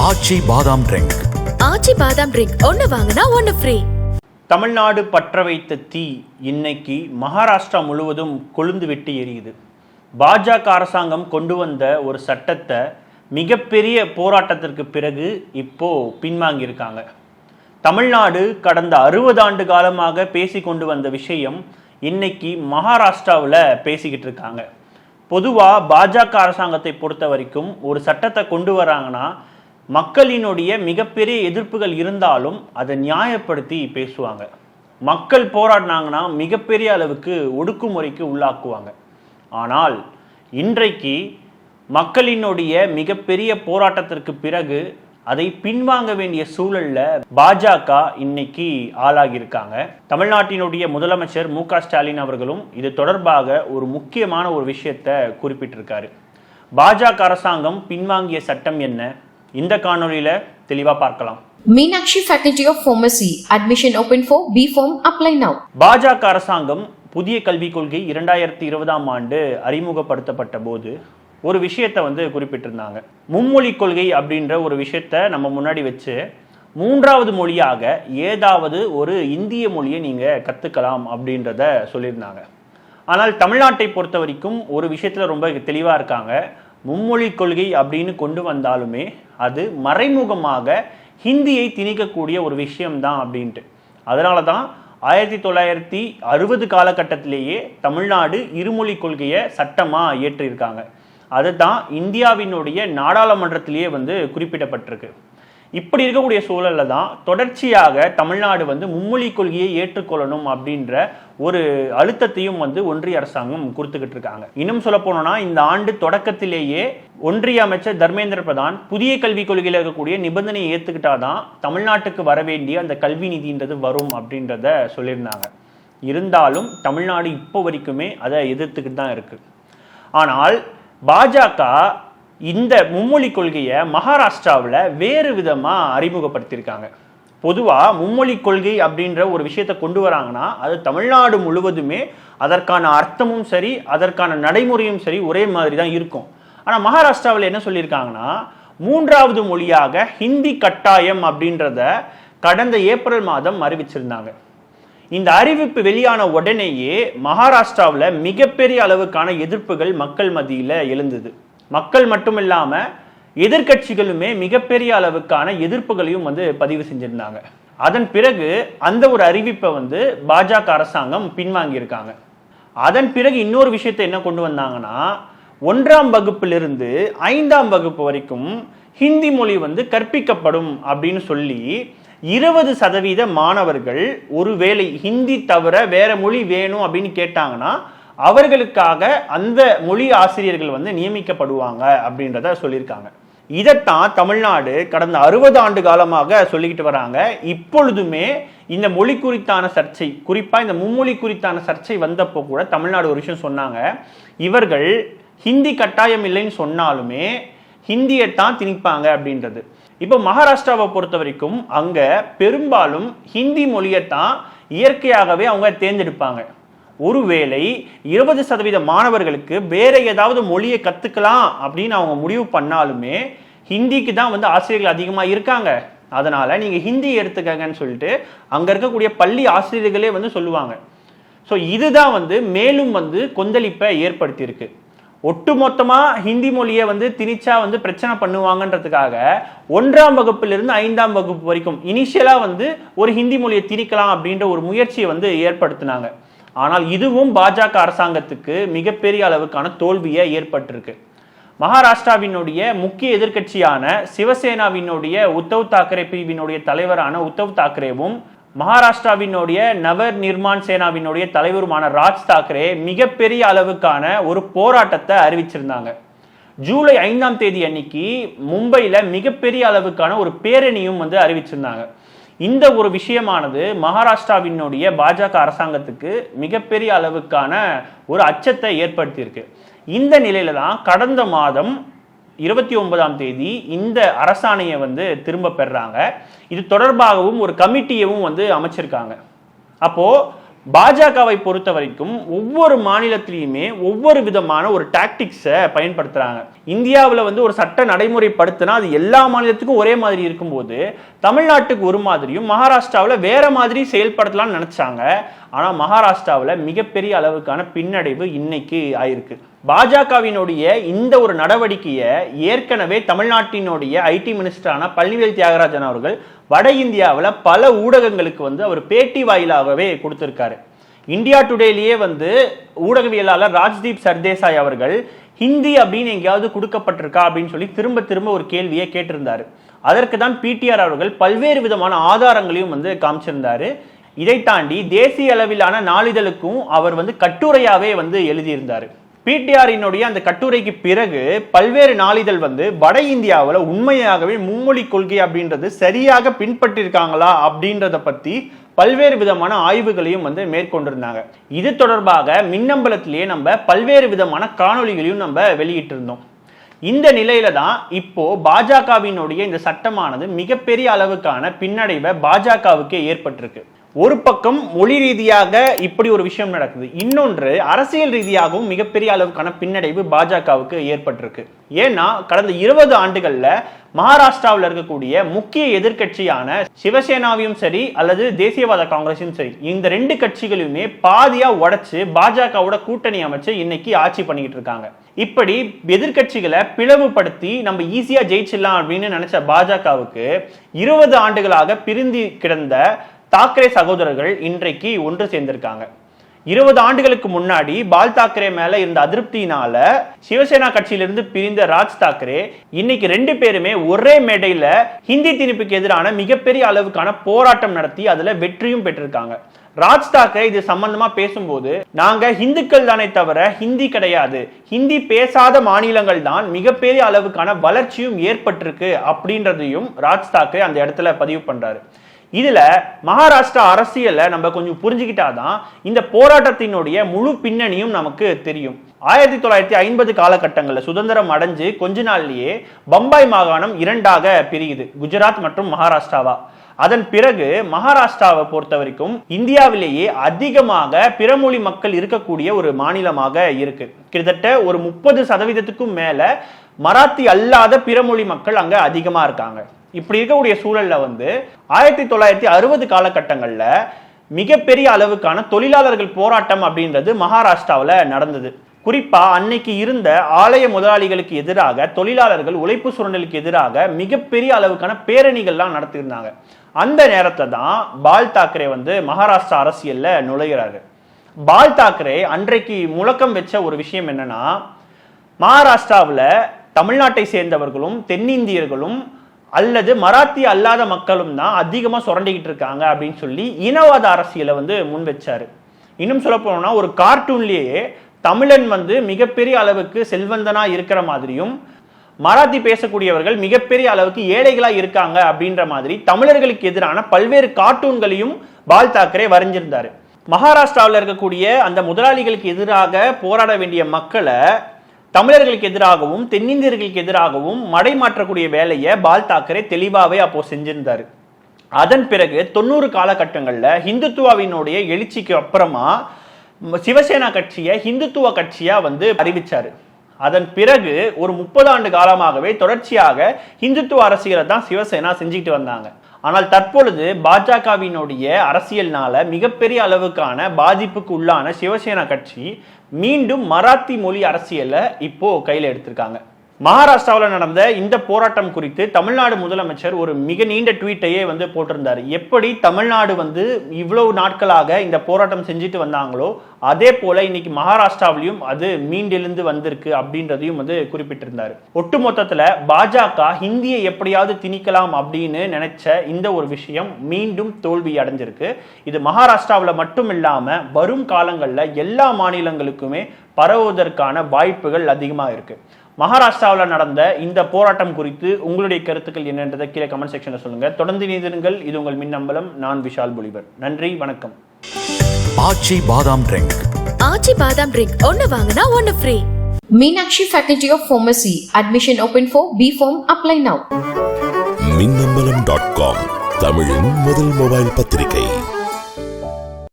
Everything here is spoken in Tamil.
ஆச்சி பாதாம் ட்ரிங்க். ஆச்சி பாதாம் ட்ரிங்க். ஒன்னு வாங்கினா ஒன்னு ஃப்ரீ தமிழ்நாடு பற்ற வைத்த தீ இன்னைக்கு மகாராஷ்டிரா முழுவதும் கொழுந்து விட்டு எரியுது. பாஜக அரசாங்கம் கொண்டு வந்த ஒரு சட்டத்தை மிகப்பெரிய போராட்டத்திற்கு பிறகு இப்போ பின்வாங்கியிருக்காங்க. தமிழ்நாடு கடந்த அறுபது ஆண்டு காலமாக பேசி கொண்டு வந்த விஷயம் இன்னைக்கு மகாராஷ்டிராவில் பேசிக்கிட்டு இருக்காங்க. பொதுவாக பாஜக அரசாங்கத்தை பொறுத்த வரைக்கும் ஒரு சட்டத்தை கொண்டு வராங்கன்னா மக்களினுடைய மிகப்பெரிய எதிர்ப்புகள் இருந்தாலும் அதை நியாயப்படுத்தி பேசுவாங்க. மக்கள் போராடினாங்கன்னா மிகப்பெரிய அளவுக்கு ஒடுக்குமுறைக்கு உள்ளாக்குவாங்க. ஆனால் இன்றைக்கு மக்களினுடைய மிகப்பெரிய போராட்டத்திற்கு பிறகு அதை பின்வாங்க வேண்டிய சூழல்ல பாஜக இன்னைக்கு ஆளாகியிருக்காங்க. தமிழ்நாட்டினுடைய முதலமைச்சர் மு ஸ்டாலின் அவர்களும் இது தொடர்பாக ஒரு முக்கியமான ஒரு விஷயத்தை குறிப்பிட்டிருக்காரு. பாஜக அரசாங்கம் பின்வாங்கிய சட்டம் என்ன? இந்த காணொளியில தெளிவா பார்க்கலாம் Meenakshi Faculty of Pharmacy. Admission open for B Form. Apply now. பாஜக அரசாங்கம் புதிய கல்விக் கொள்கை இரண்டாயிரத்தி இருபதாம் ஆண்டு அறிமுகப்படுத்தப்பட்ட போது ஒரு விஷயத்தை வந்து குறிப்பிட்டிருந்தாங்க மும்மொழி கொள்கை அப்படின்ற ஒரு விஷயத்த நம்ம முன்னாடி வச்சு மூன்றாவது மொழியாக ஏதாவது ஒரு இந்திய மொழியை நீங்க கத்துக்கலாம் அப்படின்றத சொல்லியிருந்தாங்க ஆனால் தமிழ்நாட்டை பொறுத்த வரைக்கும் ஒரு விஷயத்துல ரொம்ப தெளிவா இருக்காங்க மும்மொழி கொள்கை அப்படின்னு கொண்டு வந்தாலுமே அது மறைமுகமாக ஹிந்தியை திணிக்கக்கூடிய ஒரு விஷயம்தான் அப்படின்ட்டு. அதனால தான் ஆயிரத்தி தொள்ளாயிரத்தி அறுபது காலகட்டத்திலேயே தமிழ்நாடு இருமொழி கொள்கையை சட்டமாக இயற்றியிருக்காங்க. அதுதான் இந்தியாவினுடைய நாடாளுமன்றத்திலேயே வந்து குறிப்பிடப்பட்டிருக்கு. இப்படி இருக்கக்கூடிய சூழல்ல தான் தொடர்ச்சியாக தமிழ்நாடு வந்து மும்மொழி கொள்கையை ஏற்றுக்கொள்ளணும் அப்படின்ற ஒரு அழுத்தத்தையும் வந்து ஒன்றிய அரசாங்கம் கொடுத்துக்கிட்டு இருக்காங்க. இன்னும் சொல்ல போனோம்னா இந்த ஆண்டு தொடக்கத்திலேயே ஒன்றிய அமைச்சர் தர்மேந்திர பிரதான் புதிய கல்விக் கொள்கையில் இருக்கக்கூடிய நிபந்தனையை ஏற்றுக்கிட்டாதான் தமிழ்நாட்டுக்கு வர வேண்டிய அந்த கல்வி நிதின்றது வரும் அப்படின்றத சொல்லியிருந்தாங்க. இருந்தாலும் தமிழ்நாடு இப்போ வரைக்குமே அதை எதிர்த்துக்கிட்டு தான் இருக்கு. ஆனால் பாஜக இந்த மும்மொழி கொள்கையை மகாராஷ்டிராவில் வேறு விதமாக அறிமுகப்படுத்தியிருக்காங்க. பொதுவாக மும்மொழி கொள்கை அப்படின்ற ஒரு விஷயத்தை கொண்டு வராங்கன்னா அது தமிழ்நாடு முழுவதுமே அதற்கான அர்த்தமும் சரி அதற்கான நடைமுறையும் சரி ஒரே மாதிரி தான் இருக்கும். ஆனால் மகாராஷ்டிராவில் என்ன சொல்லியிருக்காங்கன்னா மூன்றாவது மொழியாக ஹிந்தி கட்டாயம் அப்படின்றத கடந்த ஏப்ரல் மாதம் அறிவிச்சிருந்தாங்க. இந்த அறிவிப்பு வெளியான உடனேயே மகாராஷ்டிராவில் மிகப்பெரிய அளவுக்கான எதிர்ப்புகள் மக்கள் மத்தியில் எழுந்தது. மக்கள் மட்டும் இல்லாமல் எதிர்க்கட்சிகளுமே மிகப்பெரிய அளவுக்கான எதிர்ப்புகளையும் வந்து பதிவு செஞ்சிருந்தாங்க. அதன் பிறகு அந்த ஒரு அறிவிப்பை வந்து பாஜக அரசாங்கம் பின்வாங்கியிருக்காங்க. அதன் பிறகு இன்னொரு விஷயத்தை என்ன கொண்டு வந்தாங்கன்னா ஒன்றாம் வகுப்பிலிருந்து ஐந்தாம் வகுப்பு வரைக்கும் ஹிந்தி மொழி வந்து கற்பிக்கப்படும் அப்படின்னு சொல்லி இருபது சதவீத மாணவர்கள் ஒருவேளை ஹிந்தி தவிர வேற மொழி வேணும் அப்படின்னு கேட்டாங்கன்னா அவர்களுக்காக அந்த மொழி ஆசிரியர்கள் வந்து நியமிக்கப்படுவாங்க அப்படின்றத சொல்லியிருக்காங்க. இதைத்தான் தமிழ்நாடு கடந்த அறுபது ஆண்டு காலமாக சொல்லிக்கிட்டு வராங்க. இப்பொழுதுமே இந்த மொழி குறித்தான சர்ச்சை குறிப்பாக இந்த மும்மொழி குறித்தான சர்ச்சை வந்தப்போ கூட தமிழ்நாடு ஒரு விஷயம் சொன்னாங்க. இவர்கள் ஹிந்தி கட்டாயம் இல்லைன்னு சொன்னாலுமே ஹிந்தியை தான் திணிப்பாங்க அப்படின்றது. இப்போ மகாராஷ்டிராவை பொறுத்த வரைக்கும் அங்கே பெரும்பாலும் ஹிந்தி மொழியைத்தான் இயற்கையாகவே அவங்க தேர்ந்தெடுப்பாங்க. ஒருவேளை இருபது சதவீத மாணவர்களுக்கு வேற ஏதாவது மொழியை கத்துக்கலாம் அப்படின்னு அவங்க முடிவு பண்ணாலுமே ஹிந்திக்கு தான் வந்து ஆசிரியர்கள் அதிகமாக இருக்காங்க. அதனால நீங்க ஹிந்தி எடுத்துக்கங்கன்னு சொல்லிட்டு அங்க இருக்கக்கூடிய பள்ளி ஆசிரியர்களே வந்து சொல்லுவாங்க. ஸோ இதுதான் வந்து மேலும் வந்து கொந்தளிப்பை ஏற்படுத்தியிருக்கு. ஒட்டு மொத்தமாக ஹிந்தி மொழியை வந்து திணிச்சா வந்து பிரச்சனை பண்ணுவாங்கன்றதுக்காக ஒன்றாம் வகுப்பிலிருந்து ஐந்தாம் வகுப்பு வரைக்கும் இனிஷியலாக வந்து ஒரு ஹிந்தி மொழியை திணிக்கலாம் அப்படின்ற ஒரு முயற்சியை வந்து ஏற்படுத்தினாங்க. ஆனால் இதுவும் பாஜக அரசாங்கத்துக்கு மிகப்பெரிய அளவுக்கான தோல்வியை ஏற்பட்டிருக்கு. மகாராஷ்டிராவினுடைய முக்கிய எதிர்க்கட்சியான சிவசேனாவினுடைய உத்தவ் தாக்கரே பிரிவினுடைய தலைவரான உத்தவ் தாக்கரேவும் மகாராஷ்டிராவினுடைய நவர் நிர்மான் சேனாவினுடைய தலைவருமான ராஜ் தாக்கரே மிகப்பெரிய அளவுக்கான ஒரு போராட்டத்தை அறிவிச்சிருந்தாங்க. ஜூலை ஐந்தாம் தேதி அன்னைக்கு மும்பையில் மிகப்பெரிய அளவுக்கான ஒரு பேரணியும் வந்து அறிவிச்சிருந்தாங்க. இந்த ஒரு விஷயமானது மகாராஷ்டிராவினுடைய பாஜக அரசாங்கத்துக்கு மிகப்பெரிய அளவுக்கான ஒரு அச்சத்தை ஏற்படுத்தியிருக்கு. இந்த நிலையில தான் கடந்த மாதம் இருபத்தி ஒன்பதாம் தேதி இந்த அரசாணையை வந்து திரும்ப பெறாங்க. இது தொடர்பாகவும் ஒரு கமிட்டியவும் வந்து அமைச்சிருக்காங்க. அப்போது பாஜகவை பொறுத்த வரைக்கும் ஒவ்வொரு மாநிலத்திலையுமே ஒவ்வொரு விதமான ஒரு டாக்டிக்ஸை பயன்படுத்துறாங்க. இந்தியாவில் வந்து ஒரு சட்ட நடைமுறைப்படுத்தினா அது எல்லா மாநிலத்துக்கும் ஒரே மாதிரி இருக்கும்போது தமிழ்நாட்டுக்கு ஒரு மாதிரியும் மகாராஷ்டிராவில் வேற மாதிரி செயல்படுத்தலாம்னு நினச்சாங்க. ஆனால் மகாராஷ்டிராவில் மிகப்பெரிய அளவுக்கான பின்னடைவு இன்னைக்கு ஆயிருக்கு. பாஜகவினுடைய இந்த ஒரு நடவடிக்கையை ஏற்கனவே தமிழ்நாட்டினுடைய ஐடி மினிஸ்டரான பள்ளிவேல் தியாகராஜன் அவர்கள் வட இந்தியாவில் பல ஊடகங்களுக்கு வந்து அவர் பேட்டி வாயிலாகவே கொடுத்திருக்காரு. இந்தியா டுடேலேயே வந்து ஊடகவியலாளர் ராஜ்தீப் சர்தேசாய் அவர்கள் ஹிந்தி அப்படின்னு எங்கேயாவது கொடுக்கப்பட்டிருக்கா அப்படின்னு சொல்லி திரும்ப திரும்ப ஒரு கேள்வியை கேட்டிருந்தாரு. அதற்கு தான் பிடிஆர் அவர்கள் பல்வேறு விதமான ஆதாரங்களையும் வந்து காமிச்சிருந்தாரு. இதை தாண்டி தேசிய அளவிலான நாளிதழுக்கும் அவர் வந்து கட்டுரையாவே வந்து எழுதியிருந்தாரு. பிடிஆரினுடைய அந்த கட்டுரைக்கு பிறகு பல்வேறு நாளிதழ் வந்து வட இந்தியாவில் உண்மையாகவே மும்மொழி கொள்கை அப்படின்றது சரியாக பின்பற்றிருக்காங்களா அப்படின்றத பத்தி பல்வேறு விதமான ஆய்வுகளையும் வந்து மேற்கொண்டிருந்தாங்க. இது தொடர்பாக மின்னம்பலத்திலேயே நம்ம பல்வேறு விதமான காணொளிகளையும் நம்ம வெளியிட்டிருந்தோம். இந்த நிலையில தான் இப்போ பாஜகவினுடைய இந்த சட்டமானது மிகப்பெரிய அளவுக்கான பின்னடைவை பாஜகவுக்கே ஏற்பட்டிருக்கு. ஒரு பக்கம் மொழி ரீதியாக இப்படி ஒரு விஷயம் நடக்குது. இன்னொன்று அரசியல் ரீதியாகவும் மிகப்பெரிய அளவுக்கான பின்னடைவு பாஜகவுக்கு ஏற்பட்டிருக்கு. ஏன்னா கடந்த இருபது ஆண்டுகள்ல மகாராஷ்டிராவில் இருக்கக்கூடிய முக்கிய எதிர்கட்சியான சிவசேனாவையும் சரி அல்லது தேசியவாத காங்கிரஸும் சரி இந்த ரெண்டு கட்சிகளையுமே பாதியா உடைச்சு பாஜகவோட கூட்டணி அமைச்சு இன்னைக்கு ஆட்சி பண்ணிக்கிட்டு இருக்காங்க. இப்படி எதிர்க்கட்சிகளை பிளவுபடுத்தி நம்ம ஈஸியா ஜெயிச்சிடலாம் அப்படின்னு நினைச்ச பாஜகவுக்கு இருபது ஆண்டுகளாக பிரிந்து கிடந்த தாக்கரே சகோதரர்கள் இன்றைக்கு ஒன்று சேர்ந்திருக்காங்க. இருபது ஆண்டுகளுக்கு முன்னாடி பால் தாக்கரே மேல இருந்த அதிருப்தியினால சிவசேனா கட்சியிலிருந்து பிரிந்த ராஜ் தாக்கரே இன்னைக்கு ரெண்டு பேருமே ஒரே மேடையில ஹிந்தி திணிப்புக்கு எதிரான மிகப்பெரிய அளவுக்கான போராட்டம் நடத்தி அதுல வெற்றியும் பெற்றிருக்காங்க. ராஜ் தாக்கரே இது சம்பந்தமா பேசும்போது நாங்க ஹிந்துக்கள் தானே தவிர ஹிந்தி கிடையாது. ஹிந்தி பேசாத மாநிலங்கள் தான் மிகப்பெரிய அளவுக்கான வளர்ச்சியும் ஏற்பட்டிருக்கு அப்படின்றதையும் ராஜ் தாக்கரே அந்த இடத்துல பதிவு பண்றாரு. இதுல மகாராஷ்டிரா அரசியலை நம்ம கொஞ்சம் புரிஞ்சுக்கிட்டாதான் இந்த போராட்டத்தினுடைய முழு பின்னணியும் நமக்கு தெரியும். ஆயிரத்தி தொள்ளாயிரத்தி ஐம்பது காலகட்டங்களில் சுதந்திரம் அடைஞ்சு கொஞ்ச நாள்லயே பம்பாய் மாகாணம் இரண்டாக பிரியுது குஜராத் மற்றும் மகாராஷ்டிராவா. அதன் பிறகு மகாராஷ்டிராவை பொறுத்த வரைக்கும் இந்தியாவிலேயே அதிகமாக பிறமொழி மக்கள் இருக்கக்கூடிய ஒரு மாநிலமாக இருக்கு. கிட்டத்தட்ட ஒரு முப்பது சதவீதத்துக்கும் மேல மராத்தி அல்லாத பிறமொழி மக்கள் அங்க அதிகமா இருக்காங்க. இப்படி இருக்கக்கூடிய சூழல்ல வந்து ஆயிரத்தி தொள்ளாயிரத்தி அறுபது காலகட்டங்கள்ல மிகப்பெரிய அளவுக்கான தொழிலாளர்கள் போராட்டம் அப்படின்றது மகாராஷ்டிராவில் நடந்தது. குறிப்பா அன்னைக்கு இருந்த ஆலய முதலாளிகளுக்கு எதிராக தொழிலாளர்கள் உழைப்பு சுரண்டலுக்கு எதிராக மிகப்பெரிய அளவுக்கான பேரணிகள்லாம் நடத்தியிருந்தாங்க. அந்த நேரத்தை தான் பால் தாக்கரே வந்து மகாராஷ்டிரா அரசியல்ல நுழைகிறாரு பால் தாக்கரே அன்றைக்கு முழக்கம் வச்ச ஒரு விஷயம் என்னன்னா மகாராஷ்டிராவில் தமிழ்நாட்டை சேர்ந்தவர்களும் தென்னிந்தியர்களும் அல்லது மராத்தி அல்லாத மக்களும் தான் அதிகமாக சுரண்டிக்கிட்டு இருக்காங்க அப்படின்னு சொல்லி இனவாத அரசியலை வந்து முன் வச்சாரு. இன்னும் சொல்ல போனோம்னா ஒரு கார்ட்டூன்லேயே தமிழன் வந்து மிகப்பெரிய அளவுக்கு செல்வந்தனா இருக்கிற மாதிரியும் மராத்தி பேசக்கூடியவர்கள் மிகப்பெரிய அளவுக்கு ஏழைகளாக இருக்காங்க அப்படின்ற மாதிரி தமிழர்களுக்கு எதிரான பல்வேறு கார்ட்டூன்களையும் பால் தாக்கரே வரைஞ்சிருந்தாரு. மகாராஷ்டிராவில் இருக்கக்கூடிய அந்த முதலாளிகளுக்கு எதிராக போராட வேண்டிய மக்களை தமிழர்களுக்கு எதிராகவும் தென்னிந்தியர்களுக்கு எதிராகவும் மடை மாற்றக்கூடிய வேலையை பால் தாக்கரே தெளிவாகவே அப்போ செஞ்சிருந்தாரு. அதன் பிறகு தொண்ணூறு காலகட்டங்களில் ஹிந்துத்துவாவினுடைய எழுச்சிக்கு அப்புறமா சிவசேனா கட்சியை ஹிந்துத்துவ கட்சியாக வந்து அறிவித்தார் அதன் பிறகு ஒரு முப்பது ஆண்டு காலமாகவே தொடர்ச்சியாக ஹிந்துத்துவ அரசியலை தான் சிவசேனா செஞ்சுக்கிட்டு வந்தாங்க. ஆனால் தற்பொழுது பாஜகவினுடைய அரசியல்னால மிகப்பெரிய அளவுக்கான பாதிப்புக்கு உள்ளான சிவசேனா கட்சி மீண்டும் மராத்தி மொழி அரசியலை இப்போ கையில் எடுத்திருக்காங்க. மகாராஷ்டிராவில் நடந்த இந்த போராட்டம் குறித்து தமிழ்நாடு முதலமைச்சர் ஒரு மிக நீண்ட ட்வீட்டையே வந்து போட்டிருந்தார். எப்படி தமிழ்நாடு வந்து இவ்வளவு நாட்களாக இந்த போராட்டம் செஞ்சுட்டு வந்தாங்களோ அதே போல இன்னைக்கு மகாராஷ்டிராவிலையும் அது மீண்டெழுந்து வந்திருக்கு அப்படின்றதையும் வந்து குறிப்பிட்டிருந்தார். ஒட்டுமொத்தத்துல பாஜக ஹிந்தியை எப்படியாவது திணிக்கலாம் அப்படின்னு நினைச்ச இந்த ஒரு விஷயம் மீண்டும் தோல்வி அடைஞ்சிருக்கு. இது மகாராஷ்டிராவில் மட்டும் இல்லாமல் வரும் காலங்களில் எல்லா மாநிலங்களுக்குமே பரவுவதற்கான வாய்ப்புகள் அதிகமாக இருக்கு. மகாராஷ்டிராவில் நடந்த இந்த போராட்டம் குறித்து உங்களுடைய கருத்துக்கள் என்னன்றதை கீழே கமெண்ட் செக்ஷனில் சொல்லுங்க. தொடர்ந்து நீதிருங்கள் இது உங்கள் மின்னம்பலம். நான் விஷால் புலிவர் நன்றி. வணக்கம். ஆச்சி பாதாம் ட்ரிங்க். ஆச்சி பாதாம் ட்ரிங்க். ஒன்னு வாங்கினா ஒன்னு free Meenakshi Faculty of Pharmacy. Admission open for B Form. Apply now. Minnambalam dot com தமிழின் முதல் மொபைல் பத்திரிகை.